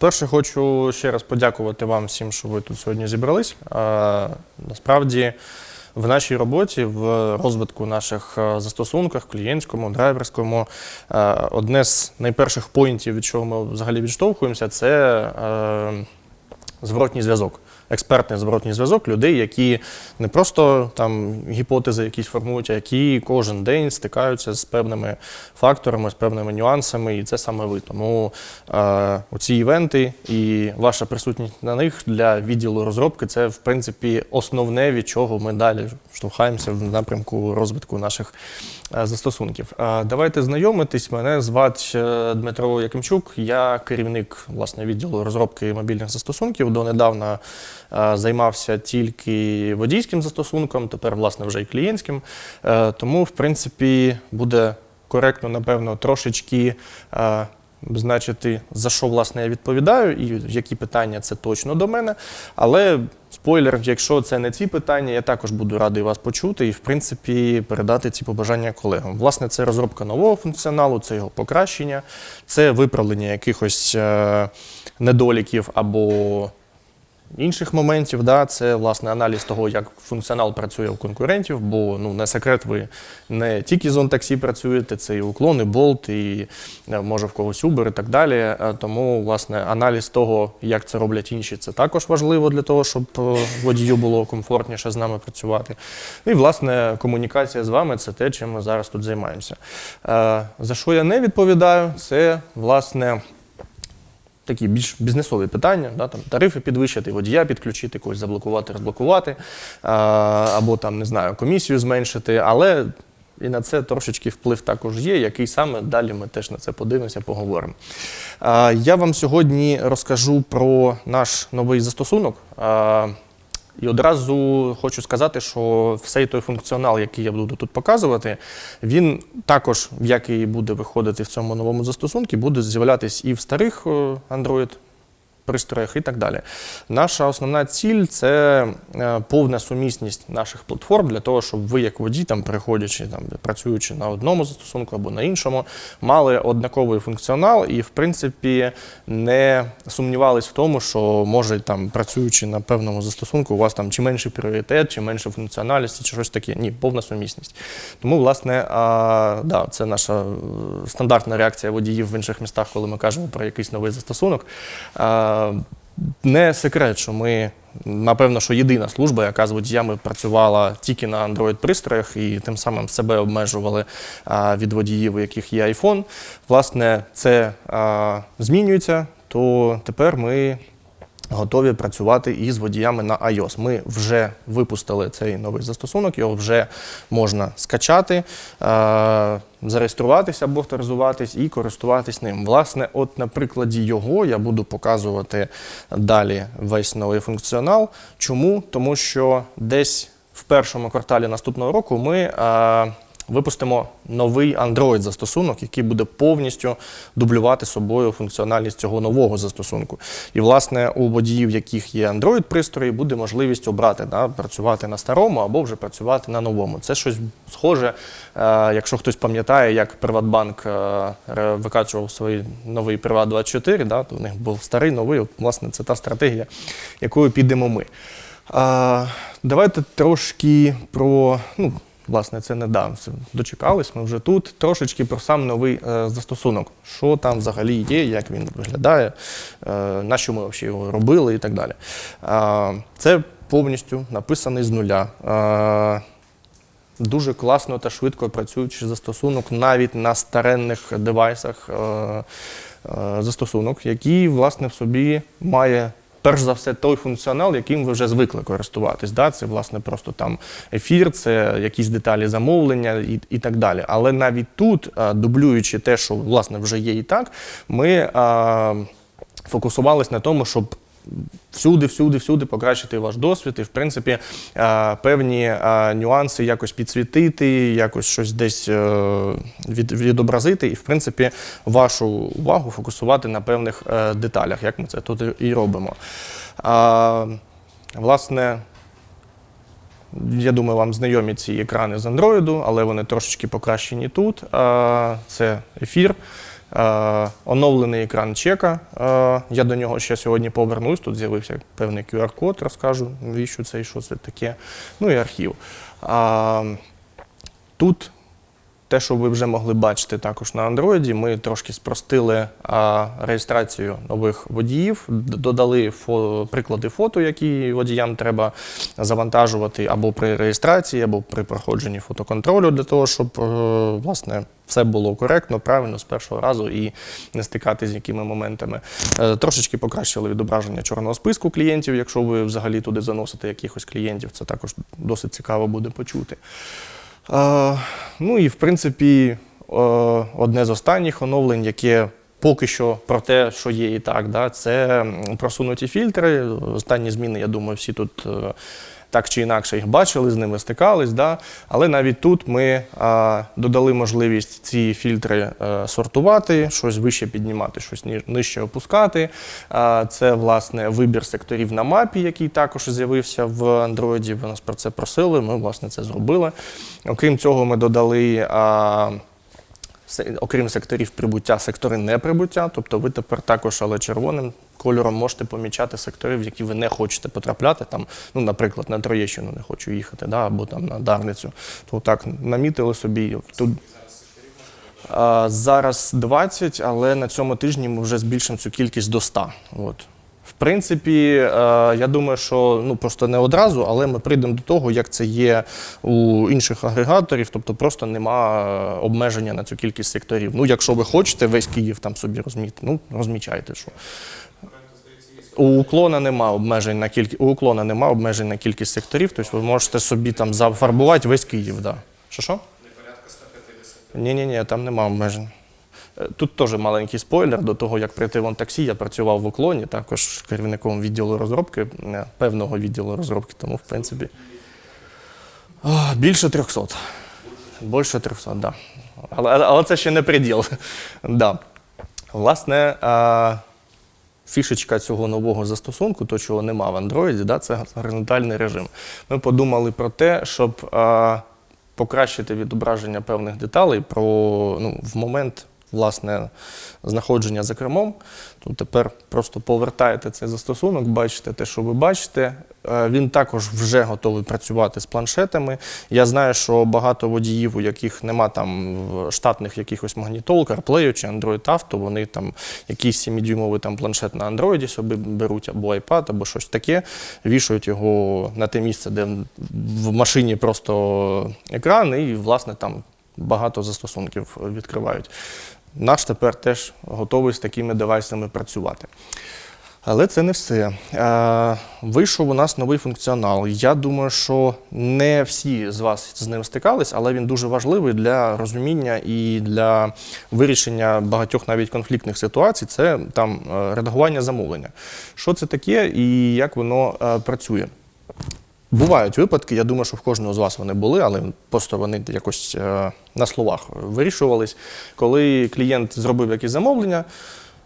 Перше, хочу ще раз подякувати вам всім, що ви тут сьогодні зібрались. Насправді, в нашій роботі, в розвитку наших е, застосунках, клієнтському, драйверському, е, одне з найперших поінтів, від чого ми взагалі відштовхуємося, це е, зворотній зв'язок. Експертний зворотній зв'язок людей, які не просто там гіпотези якісь формують, а які кожен день стикаються з певними факторами, з певними нюансами, і це саме ви. Тому е, оці івенти і ваша присутність на них для відділу розробки це в принципі основне, від чого ми далі штовхаємося в напрямку розвитку наших застосунків. Е, давайте знайомитись. Мене звати е, Дмитро Якимчук. Я керівник власне відділу розробки мобільних застосунків. Донедавна е, займався тільки водійським застосунком, тепер власне вже і клієнтським. Е, Тому, в принципі, буде коректно, напевно, трошечки. Е, Значити, за що власне я відповідаю, і які питання це точно до мене. Але спойлер, якщо це не ці питання, я також буду радий вас почути і, в принципі, передати ці побажання колегам. Власне, це розробка нового функціоналу, це його покращення, це виправлення якихось е, недоліків або інших моментів. Да, це власне аналіз того, як функціонал працює у конкурентів, бо ну не секрет, ви не тільки з OnTaxi працюєте, це і уклон, і і е, може в когось Uber і так далі. Е, Тому власне аналіз того, як це роблять інші, це також важливо для того, щоб е, водію було комфортніше з нами працювати. І власне комунікація з вами це те, чим ми зараз тут займаємося. За що я не відповідаю, це власне такі більш бізнесові питання, да, там, тарифи підвищити, водія підключити, когось заблокувати, розблокувати, або там, не знаю, комісію зменшити, але і на це трошечки вплив також є, який саме далі ми теж на це подивимося, поговоримо. Я вам сьогодні розкажу про наш новий застосунок. І одразу хочу сказати, що всей той функціонал, який я буду тут показувати, він також, як і буде виходити в цьому новому застосунку, буде з'являтися і в старих е, Android пристроях і так далі. Наша основна ціль це е, повна сумісність наших платформ для того, щоб ви, як водій, там переходячи там працюючи на одному застосунку або на іншому, мали однаковий функціонал і, в принципі, не сумнівались в тому, що може там працюючи на певному застосунку, у вас там чи менший пріоритет, чи менше функціональності, чи щось таке. Ні, повна сумісність. Тому, власне, а, да, це наша е, стандартна реакція водіїв в інших містах, коли ми кажемо про якийсь новий застосунок. А, не секрет, що ми, напевно, що єдина служба, яка з водіями працювала тільки на Android-пристроях і тим самим себе обмежували від водіїв, у яких є iPhone. Власне, це змінюється, то тепер ми готові працювати із водіями на iOS. Ми вже випустили цей новий застосунок, його вже можна скачати, е, зареєструватися або авторизуватись і користуватись ним. Власне, от на прикладі його я буду показувати далі весь новий функціонал. Чому? Тому що десь в першому кварталі наступного року ми. Випустимо новий Android-застосунок, який буде повністю дублювати собою функціональність цього нового застосунку. І, власне, у водіїв, яких є Android-пристрої, буде можливість обрати да, працювати на старому або вже працювати на новому. Це щось схоже, е, якщо хтось пам'ятає, як Приватбанк е, викачував свій новий Приват24, да, то у них був старий, новий. От, власне, це та стратегія, якою підемо ми. А, давайте трошки про. Ну, Власне, це не да, дочекались, ми вже тут. Трошечки про сам новий е, застосунок. Що там взагалі є, як він виглядає, е, на що ми взагалі його робили і так далі. Це повністю написаний з нуля. Дуже класно та швидко працюючий застосунок навіть на старенних девайсах. Е, застосунок, який, власне, в собі має. Перш за все, той функціонал, яким ви вже звикли користуватись. Да? Це, власне, просто там ефір, це якісь деталі замовлення і, і так далі. Але навіть тут, дублюючи те, що власне вже є і так, ми а, фокусувались на тому, щоб всюди, всюди, всюди покращити ваш досвід і, в принципі, е, певні е, нюанси якось підсвітити, якось щось десь е, від, відобразити, і, в принципі, вашу увагу фокусувати на певних деталях, як ми це тут і- робимо. Власне, я думаю, вам знайомі ці екрани з Android, але вони трошечки покращені тут. Це ефір. Е, оновлений екран чека. Е, я до нього ще сьогодні повернусь. Тут з'явився певний QR-код, розкажу, навіщо це і що це таке. Ну і архів. Тут те, що ви вже могли бачити також на Android, ми трошки спростили а, реєстрацію нових водіїв, додали фо, приклади фото, які водіям треба завантажувати або при реєстрації, або при проходженні фотоконтролю, для того, щоб е, власне все було коректно, правильно з першого разу і не стикатися з якими моментами. Е, Трошечки покращили відображення чорного списку клієнтів, якщо ви взагалі туди заносите якихось клієнтів, це також досить цікаво буде почути. Е, ну і в принципі, е, одне з останніх оновлень, яке поки що про те, що є і так, да, це просунуті фільтри. Останні зміни, я думаю, всі тут. Так чи інакше їх бачили, з ними стикались, да? але навіть тут ми а, додали можливість ці фільтри е, сортувати, щось вище піднімати, щось нижче опускати. А, це власне вибір секторів на мапі, який також з'явився в Android. Ви нас про це просили. Ми власне це зробили. Окрім цього, ми додали. А, Окрім секторів прибуття, сектори неприбуття, тобто ви тепер також, але червоним кольором можете помічати сектори, в які ви не хочете потрапляти. Там, ну, наприклад, на Троєщину не хочу їхати, да, або там на Дарницю. То так намітили собі. Тут зараз 20, але на цьому тижні ми вже збільшимо цю кількість до 100. От. В принципі, е, я думаю, що ну просто не одразу, але ми прийдемо до того, як це є у інших агрегаторів, тобто просто нема е, обмеження на цю кількість секторів. Ну, якщо ви хочете весь Київ там собі розмітити, ну розмічайте, що. У уклона нема обмежень на кількість у уклона нема обмежень на кількість секторів, тобто ви можете собі там зафарбувати весь Київ. Да. Що що? Ні, ні, ні, там нема обмежень. Е, Тут теж маленький спойлер. До того, як прийти в таксі, я працював в уклоні, також керівником відділу розробки, е, певного відділу розробки, тому в принципі. Більше 300. Більше 300, так. Да. Але, але- це ще не приділ. да. Власне, фішечка цього нового застосунку, то чого нема в Android, да, це горизонтальний режим. Ми подумали про те, щоб покращити відображення певних деталей про, ну, в момент власне, знаходження за кермом. То тепер просто повертаєте цей застосунок, бачите те, що ви бачите. Е, Він також вже готовий працювати з планшетами. Я знаю, що багато водіїв, у яких нема там штатних якихось магнітол, CarPlay чи Android Auto, вони там якийсь 7-дюймовий там планшет на Android собі беруть або iPad, або щось таке, вішають його на те місце, де в машині просто екран, і власне там багато застосунків відкривають. Наш тепер теж готовий з такими девайсами працювати. Але це не все. Е, вийшов у нас новий функціонал. Я думаю, що не всі з вас з ним стикались, але він дуже важливий для розуміння і для вирішення багатьох навіть конфліктних ситуацій. Це там е, редагування замовлення. Що це таке і як воно е, працює? Бувають випадки, я думаю, що в кожного з вас вони були, але просто вони якось е, на словах вирішувались, коли клієнт зробив якісь замовлення,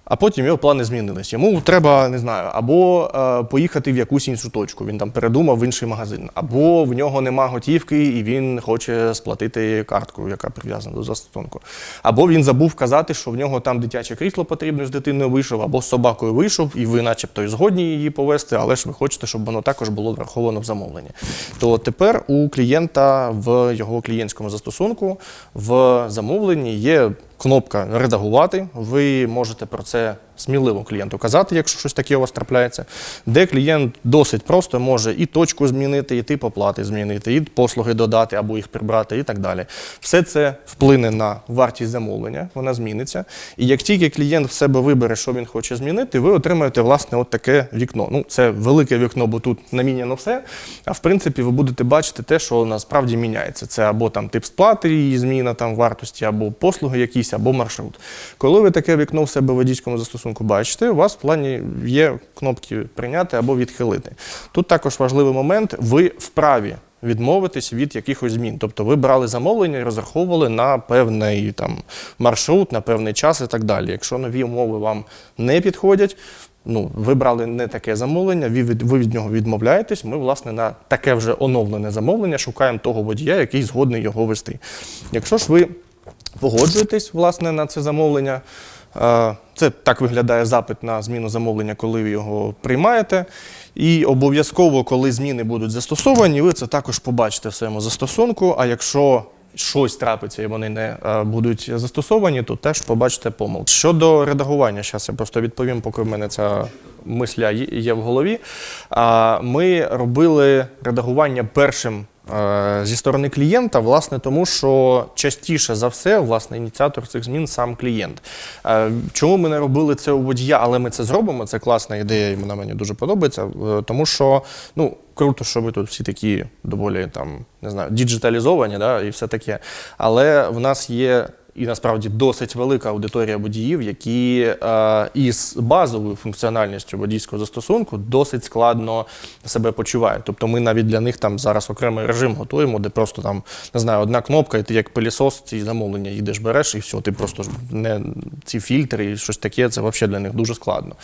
а потім його плани змінились. Йому треба, не знаю, або е, поїхати в якусь іншу точку, він там передумав в інший магазин, або в нього нема готівки і він хоче сплатити карткою, яка прив'язана до застосунку. Або він забув казати, що в нього там дитяче крісло потрібно з дитиною вийшов, або з собакою вийшов, і ви, начебто, і згодні її повезти, але ж ви хочете, щоб воно також було враховано в замовленні. То тепер у клієнта в його клієнтському застосунку в замовленні є кнопка редагувати. Ви можете про це сміливо клієнту казати, якщо щось таке у вас трапляється, де клієнт досить просто може і точку змінити, і тип оплати змінити, і послуги додати або їх прибрати, і так далі. Все це вплине на вартість замовлення, вона зміниться. І як тільки клієнт в себе вибере, що він хоче змінити, ви отримаєте власне от таке вікно. Ну, це велике вікно, бо тут наміняно все. А в принципі, ви будете бачити те, що насправді міняється. Це або там тип сплати, її зміна там вартості, або послуги якісь, або маршрут. Коли ви таке вікно в себе в водійському застосунку бачите, у вас в плані є кнопки прийняти або відхилити. Тут також важливий момент, ви вправі відмовитись від якихось змін. Тобто ви брали замовлення і розраховували на певний там маршрут, на певний час і так далі. Якщо нові умови вам не підходять. Ну, ви брали не таке замовлення, ви від, ви від нього відмовляєтесь. Ми, власне, на таке вже оновлене замовлення шукаємо того водія, який згодний його вести. Якщо ж ви погоджуєтесь власне на це замовлення, Це так виглядає запит на зміну замовлення, коли ви його приймаєте. І обов'язково, коли зміни будуть застосовані, ви це також побачите в своєму застосунку. А якщо щось трапиться і вони не е, будуть застосовані, то теж побачите помилки. Щодо редагування, зараз я просто відповім, поки в мене ця мисля є в голові. Ми робили редагування першим зі сторони клієнта, власне, тому що частіше за все, власне, ініціатор цих змін сам клієнт. Е, Чому ми не робили це у водія, але ми це зробимо? Це класна ідея, і вона мені дуже подобається. е, Тому що ну круто, що ви тут всі такі доволі там не знаю, діджиталізовані, да, і все таке. Але в нас є. І насправді досить велика аудиторія водіїв, які е, із базовою функціональністю водійського застосунку досить складно себе почувають. Тобто ми навіть для них там зараз окремий режим готуємо, де просто там не знаю, одна кнопка, і ти як пилісос ці замовлення їдеш, береш, і все, ти просто не ці фільтри і щось таке, це взагалі для них дуже складно.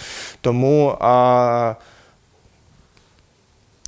Тому. А,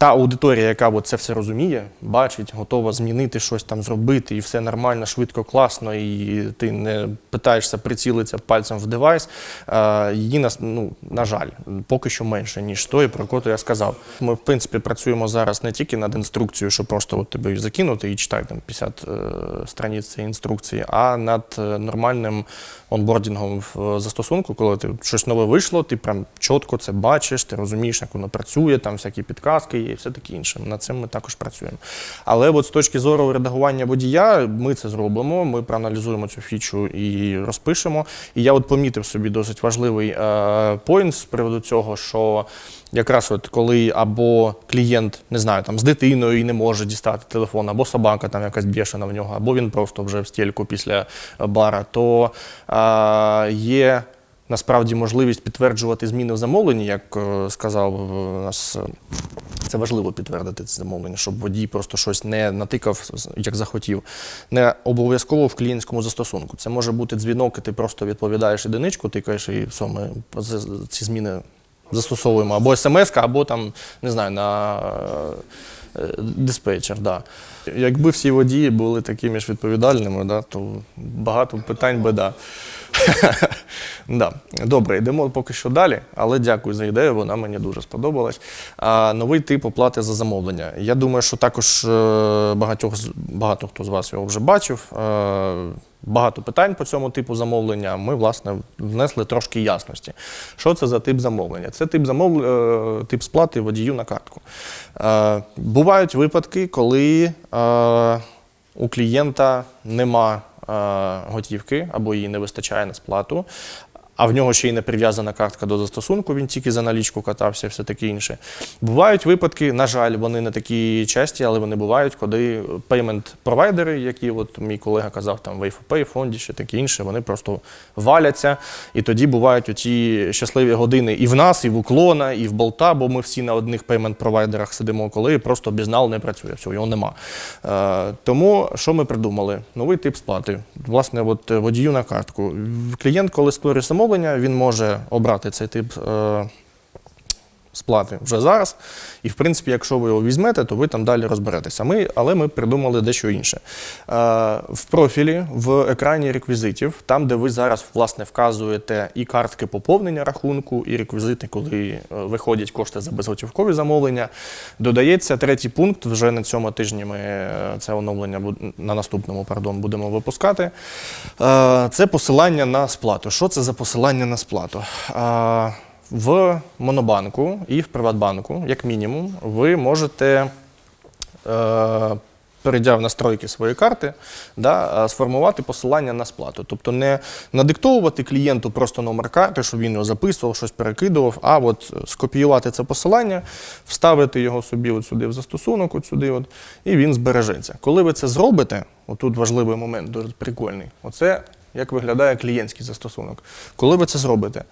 та аудиторія, яка це все розуміє, бачить, готова змінити щось там зробити, і все нормально, швидко, класно, і ти не питаєшся прицілитися пальцем в девайс. е, Її нас, ну, на жаль, поки що менше, ніж той, про котру я сказав. Ми, в принципі, працюємо зараз не тільки над інструкцією, що просто от тебе закинути і читай там 50 е, страниць цієї інструкції, а над е, нормальним онбордінгом в застосунку, коли ти щось нове вийшло, ти прям чітко це бачиш, ти розумієш, як воно працює, там всякі підказки є і все таке інше. Над цим ми також працюємо. Але от з точки зору редагування водія, ми це зробимо, ми проаналізуємо цю фічу і розпишемо. І я от помітив собі досить важливий е, поінт з приводу цього, що якраз от коли або клієнт не знаю, там з дитиною і не може дістати телефон, або собака там якась бішена в нього, або він просто вже в стільку після бара, то е, є насправді можливість підтверджувати зміни в замовленні, як е, сказав е, нас. е, Це важливо підтвердити це замовлення, щоб водій просто щось не натикав, як захотів. Не обов'язково в клієнтському застосунку. Це може бути дзвінок, і ти просто відповідаєш одиничку, тикаєш, і все, ці зміни застосовуємо. Або смс, або там, не знаю, на диспетчер. Да. Якби всі водії були такими ж відповідальними, да, то багато питань би да. да. Добре, йдемо поки що далі, але дякую за ідею, вона мені дуже сподобалась. А, новий тип оплати за замовлення. Я думаю, що також е, багатьох, багато хто з вас його вже бачив. Е, Багато питань по цьому типу замовлення. Ми, власне, внесли трошки ясності. Що це за тип замовлення? Це тип замов... е, тип сплати водію на картку. Бувають випадки, коли у клієнта нема готівки або їй не вистачає на сплату, а в нього ще й не прив'язана картка до застосунку, він тільки за налічку катався все таке інше. Бувають випадки, на жаль, вони не такі часті, але вони бувають, коли пеймент-провайдери, які от мій колега казав, там Wayfopay, фонді, ще таке інше, вони просто валяться. І тоді бувають оті щасливі години і в нас, і в уклона, і в болта, бо ми всі на одних пеймент-провайдерах сидимо, коли просто бізнал не працює, все, його нема. Е, тому що ми придумали? Новий тип сплати. Власне, от е, водію на картку. Клієнт, коли створює замовлення, він може обрати цей тип. Е, Сплати вже зараз, і в принципі, якщо ви його візьмете, то ви там далі розберетеся. Ми, але ми придумали дещо інше. Е, в профілі, в екрані реквізитів, там, де ви зараз власне вказуєте і картки поповнення рахунку, і реквізити, коли е, виходять кошти за безготівкові замовлення, додається третій пункт. Вже на цьому тижні ми е, це оновлення на наступному пардон, будемо випускати. Це посилання на сплату. Що це за посилання на сплату? Е, В Монобанку і в Приватбанку, як мінімум, ви можете е, перейдя в настройки своєї карти, да, е, сформувати посилання на сплату. Тобто не надиктовувати клієнту просто номер карти, щоб він його записував, щось перекидував, а от скопіювати це посилання, вставити його собі от сюди в застосунок, от сюди, от, і він збережеться. Коли ви це зробите, отут важливий момент, дуже прикольний. Оце як виглядає клієнтський застосунок. Коли ви це зробите,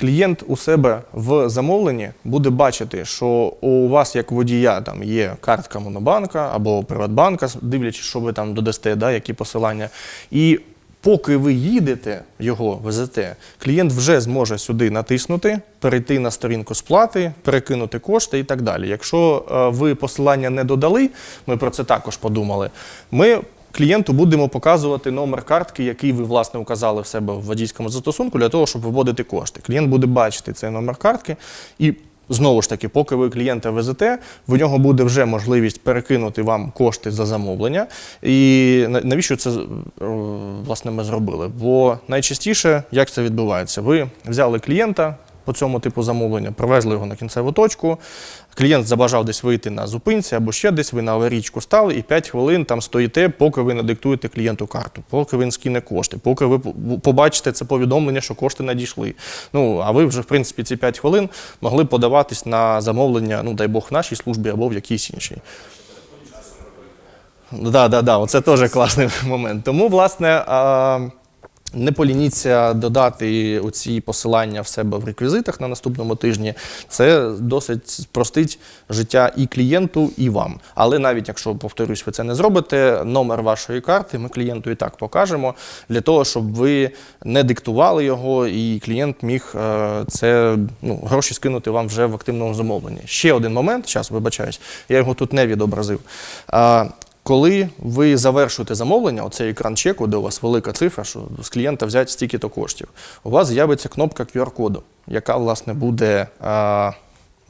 клієнт у себе в замовленні буде бачити, що у вас, як водія, там є картка Монобанка або Приватбанка, дивлячись, що ви там додасте, да, які посилання. І поки ви їдете, його везете, клієнт вже зможе сюди натиснути, перейти на сторінку сплати, перекинути кошти і так далі. Якщо е, ви посилання не додали, ми про це також подумали. Ми клієнту будемо показувати номер картки, який ви власне указали в себе в водійському застосунку, для того, щоб виводити кошти. Клієнт буде бачити цей номер картки і. Знову ж таки, поки ви клієнта везете, в нього буде вже можливість перекинути вам кошти за замовлення. І навіщо це е, власне ми зробили? Бо найчастіше як це відбувається? Ви взяли клієнта по цьому типу замовлення, привезли його на кінцеву точку. Клієнт забажав десь вийти на зупинці або ще десь, ви на аварійку стали і 5 хвилин там стоїте, поки ви надиктуєте клієнту карту, поки він скине кошти, поки ви побачите це повідомлення, що кошти надійшли. Ну, а ви вже, в принципі, ці 5 хвилин могли подаватись на замовлення, ну дай Бог, в нашій службі або в якійсь іншій. Да, да, да, оце теж класний момент. Тому, власне, не полініться додати оці посилання в себе в реквізитах на наступному тижні. Це досить спростить життя і клієнту, і вам. Але навіть якщо, повторюсь, ви це не зробите, номер вашої карти ми клієнту і так покажемо для того, щоб ви не диктували його, і клієнт міг е, це ну, гроші скинути вам вже в активному замовленні. Ще один момент, зараз вибачаюсь, я його тут не відобразив. Коли ви завершуєте замовлення, оцей екран чеку, де у вас велика цифра, що з клієнта взяти стільки-то коштів, у вас з'явиться кнопка QR-коду, яка власне буде а,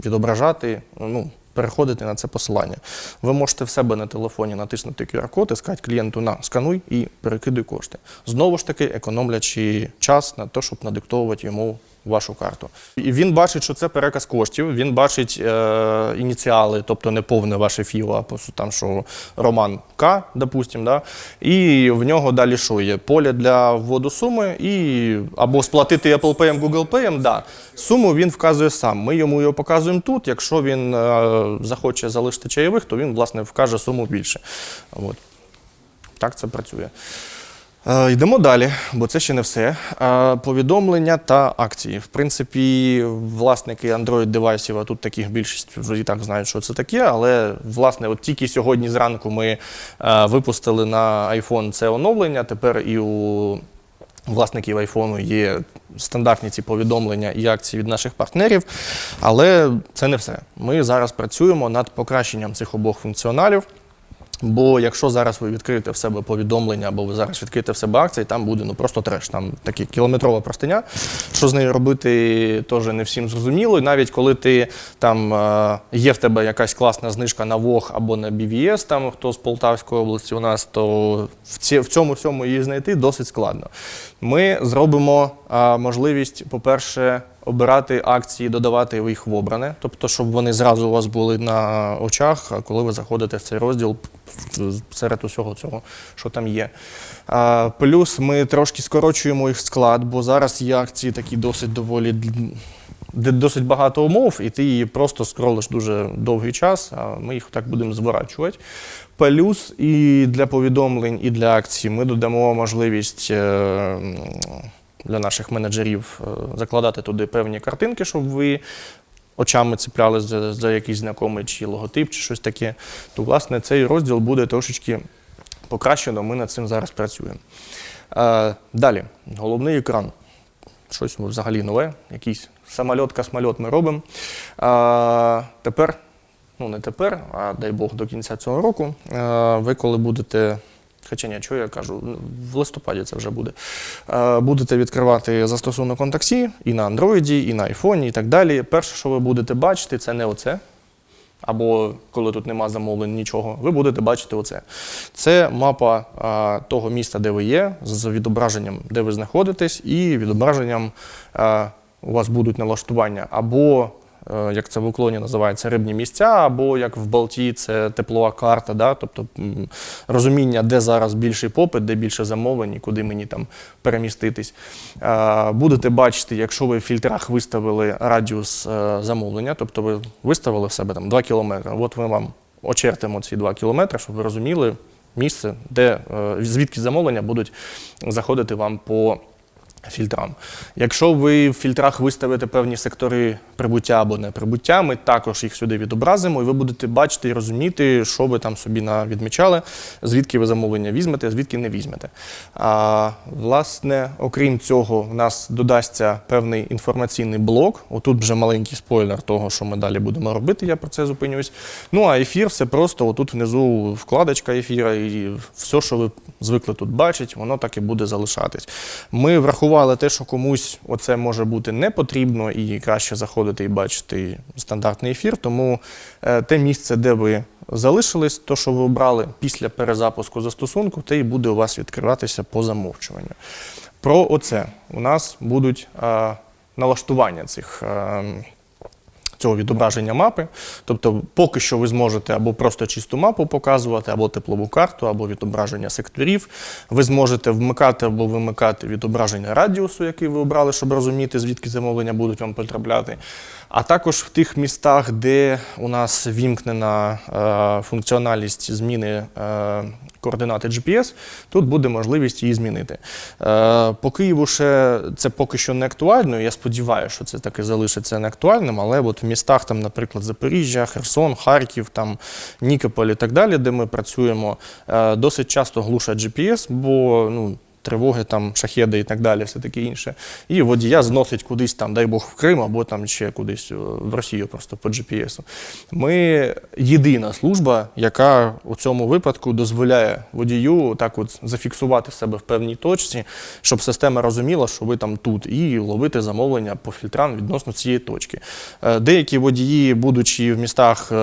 відображати, ну, переходити на це посилання. Ви можете в себе на телефоні натиснути QR-код і сказати клієнту на скануй і перекидуй кошти. Знову ж таки, економлячи час на те, щоб надиктовувати йому вашу карту. І він бачить, що це переказ коштів, він бачить е, ініціали, тобто не повне ваше фіо, а там, що Роман К, допустим, да? і в нього далі що є? Поле для вводу суми і або сплатити Apple Pay, Google Pay, да. суму він вказує сам. Ми йому його показуємо тут. Якщо він е, захоче залишити чайових, то він, власне, вкаже суму більше. От. Так це працює. Е, Йдемо далі, бо це ще не все. Е, Повідомлення та акції. В принципі, власники Android девайсів, а тут таких більшість вже і так знають, що це таке. Але власне, от тільки сьогодні зранку ми е, випустили на iPhone це оновлення. Тепер і у власників iPhone є стандартні ці повідомлення і акції від наших партнерів. Але це не все. Ми зараз працюємо над покращенням цих обох функціоналів. Бо якщо зараз ви відкриєте в себе повідомлення, або ви зараз відкриєте в себе акції, там буде ну просто треш. Там такі кілометрова простиня. Що з нею робити, теж не всім зрозуміло. І навіть коли ти там е, є в тебе якась класна знижка на ВОГ або на BVS, там хто з Полтавської області у нас, то в, ці, в цьому всьому її знайти досить складно. Ми зробимо е, можливість, по-перше, обирати акції, додавати їх в обране, тобто, щоб вони зразу у вас були на очах, коли ви заходите в цей розділ серед усього цього, що там є. Плюс ми трошки скорочуємо їх склад, бо зараз є акції такі досить доволі. Досить багато умов, і ти її просто скролиш дуже довгий час, а ми їх так будемо зворачувати. Плюс і для повідомлень, і для акцій ми додамо можливість е, для наших менеджерів е, закладати туди певні картинки, щоб ви очами цепляли за, за якийсь знайомий чи логотип, чи щось таке. То, власне, цей розділ буде трошечки покращено. Ми над цим зараз працюємо. Е, далі, головний екран. Щось взагалі нове, якийсь самольот, космольот ми робимо. Е, тепер, ну не тепер, а дай Бог до кінця цього року, ви коли будете. Хоча ні, що я кажу, ну, в листопаді це вже буде. Е, Будете відкривати застосунок контаксі і на Android, і на iPhone, і так далі. Перше, що ви будете бачити, це не оце. Або коли тут нема замовлень нічого, ви будете бачити оце. Це мапа а, того міста, де ви є, з відображенням, де ви знаходитесь, і відображенням а, у вас будуть налаштування або, е, як це в уклоні називається, рибні місця, або як в Балті, це теплова карта, да? тобто розуміння, де зараз більший попит, де більше замовлень і куди мені там переміститись. Е, Будете бачити, якщо ви в фільтрах виставили радіус е, замовлення, тобто ви виставили в себе там 2 кілометри, от ми вам очертимо ці 2 кілометри, щоб ви розуміли місце, де, е, звідки замовлення будуть заходити вам по фільтрам. Якщо ви в фільтрах виставите певні сектори прибуття або неприбуття, ми також їх сюди відобразимо, і ви будете бачити і розуміти, що ви там собі відмічали, звідки ви замовлення візьмете, звідки не візьмете. А, власне, окрім цього, в нас додасться певний інформаційний блок. Отут вже маленький спойлер того, що ми далі будемо робити, я про це зупинюсь. Ну а ефір це просто отут внизу вкладочка ефіра, і все, що ви звикли тут бачити, воно так і буде залишатись. Ми врахували те, що комусь оце може бути не потрібно, і краще заходити і бачити стандартний ефір. Тому е, те місце, де ви залишились, то, що ви обрали після перезапуску застосунку, те і буде у вас відкриватися по замовчуванню. Про оце у нас будуть е, налаштування цих. Цього відображення мапи. Тобто, поки що ви зможете або просто чисту мапу показувати, або теплову карту, або відображення секторів. Ви зможете вмикати або вимикати відображення радіусу, який ви обрали, щоб розуміти, звідки замовлення будуть вам потрапляти. А також в тих містах, де у нас вімкнена е, функціональність зміни е, координати GPS, тут буде можливість її змінити. Е, по Києву ще це поки що не актуально. Я сподіваюся, що це таки залишиться не актуальним, але от містах, там, наприклад, Запоріжжя, Херсон, Харків, там, Нікополь і так далі, де ми працюємо, е, досить часто глушать GPS, бо ну, тривоги, там, шахеди і так далі, все таке інше. І водія зносить кудись там, дай Бог, в Крим або там ще кудись е, в Росію просто по GPS. Ми єдина служба, яка у цьому випадку дозволяє водію так от зафіксувати себе в певній точці, щоб система розуміла, що ви там тут, і ловити замовлення по фільтрам відносно цієї точки. Е, Деякі водії, будучи в містах, е,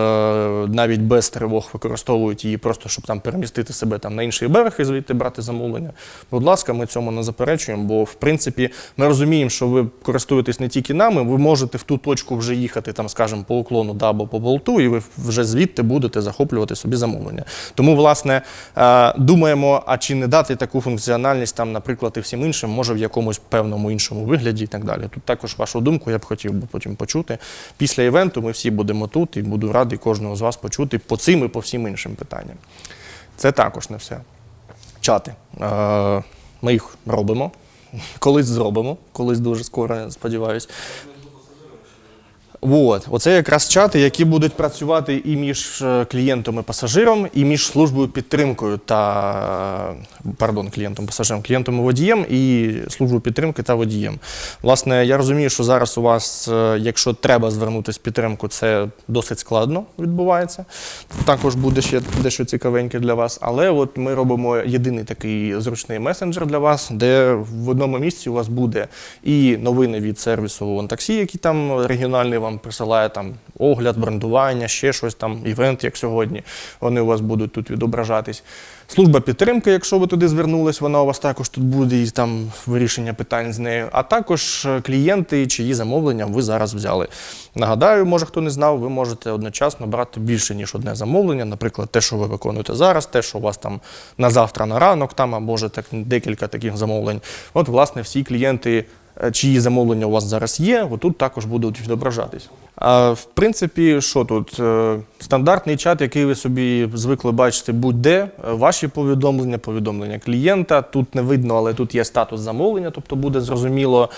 навіть без тривог, використовують її просто, щоб там перемістити себе там на інший берег і звідти брати замовлення. Будь ласка, ми цьому не заперечуємо, бо в принципі ми розуміємо, що ви користуєтесь не тільки нами, ви можете в ту точку вже їхати, там, скажімо, по уклону да, або по болту, і ви вже звідти будете захоплювати собі замовлення. Тому, власне, е, думаємо, а чи не дати таку функціональність, там, наприклад, і всім іншим, може в якомусь певному іншому вигляді і так далі. Тут також вашу думку я б хотів би потім почути. Після івенту ми всі будемо тут і буду радий кожного з вас почути по цим і по всім іншим питанням. Це також не все. Чати. Ми їх робимо. Колись зробимо, колись дуже скоро, сподіваюся. От, оце якраз чати, які будуть працювати і між е, клієнтом і пасажиром, і між службою підтримкою та е, пардон, клієнтом, пасажиром, клієнтом і водієм, і службою підтримки та водієм. Власне, я розумію, що зараз у вас, е, якщо треба звернутися в підтримку, це досить складно відбувається. Також буде ще дещо цікавеньке для вас. Але от ми робимо єдиний такий зручний месенджер для вас, де в одному місці у вас буде і новини від сервісу «Вонтаксі», який там регіональний вам присилає там огляд, брендування, ще щось там, івент, як сьогодні. Вони у вас будуть тут відображатись. Служба підтримки, якщо ви туди звернулись, вона у вас також тут буде і там вирішення питань з нею. А також е, клієнти, чиї замовлення ви зараз взяли. Нагадаю, може хто не знав, ви можете одночасно брати більше ніж одне замовлення. Наприклад, те, що ви виконуєте зараз, те, що у вас там на завтра, на ранок, там, а може так декілька таких замовлень. От, власне, всі клієнти чиї замовлення у вас зараз є, отут також будуть відображатись. А, в принципі, що тут? Е, Стандартний чат, який ви собі звикли бачити будь-де, е, ваші повідомлення, повідомлення клієнта. Тут не видно, але тут є статус замовлення, тобто буде зрозуміло.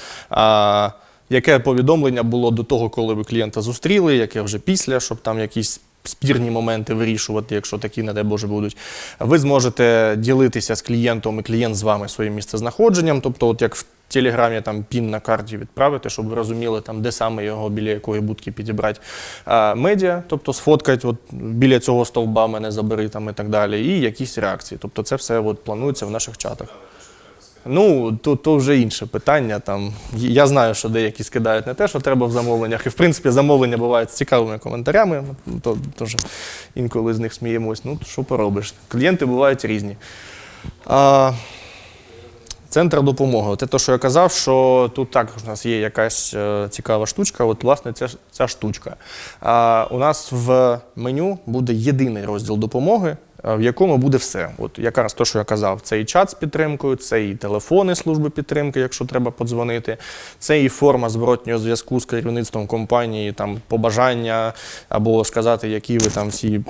Яке повідомлення було до того, коли ви клієнта зустріли, яке вже після, щоб там якісь спірні моменти вирішувати, якщо такі, не дай Боже, будуть. Ви зможете ділитися з клієнтом і клієнт з вами своїм місцезнаходженням. Тобто, от як в Телеграмі там пін на карті відправити, щоб ви розуміли, там, де саме його біля якої будки підібрати. А, медіа, тобто сфоткать, от біля цього стовба мене забери там і так далі, і якісь реакції. Тобто це все от планується в наших чатах. Ну, то, то вже інше питання. Там. Я знаю, що деякі скидають не те, що треба в замовленнях. І в принципі замовлення бувають з цікавими коментарями, то теж інколи з них сміємось. Ну, що поробиш? Клієнти бувають різні. А, Центр допомоги. Це те, що я казав, що тут також у нас є якась е, цікава штучка. От, власне, ця, ця штучка. А, у нас в меню буде єдиний розділ допомоги, в якому буде все. От якраз те, що я казав, це і чат з підтримкою, це і телефони служби підтримки, якщо треба подзвонити, це і форма зворотнього зв'язку з керівництвом компанії, там побажання або сказати, які ви там всі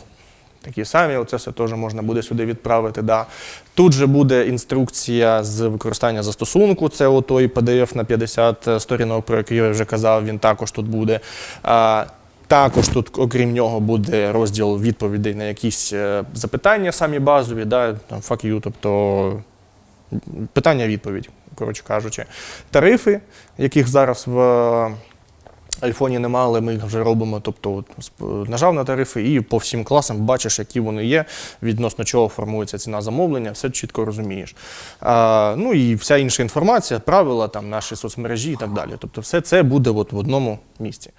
такі самі. Оце все теж можна буде сюди відправити. Да. Тут же буде інструкція з використання застосунку. Це отой PDF на 50 сторінок, про який я вже казав. Він також тут буде. Також тут, окрім нього, буде розділ відповідей на якісь е, запитання, самі базові, да, там fuck you, тобто питання-відповідь, коротше кажучи. Тарифи, яких зараз в е, айфоні немає, ми їх вже робимо. Тобто, нажав на тарифи і по всім класам бачиш, які вони є, відносно чого формується ціна замовлення, все чітко розумієш. А, ну і вся інша інформація, правила, там, наші соцмережі і так далі. Тобто, все це буде от в одному місці.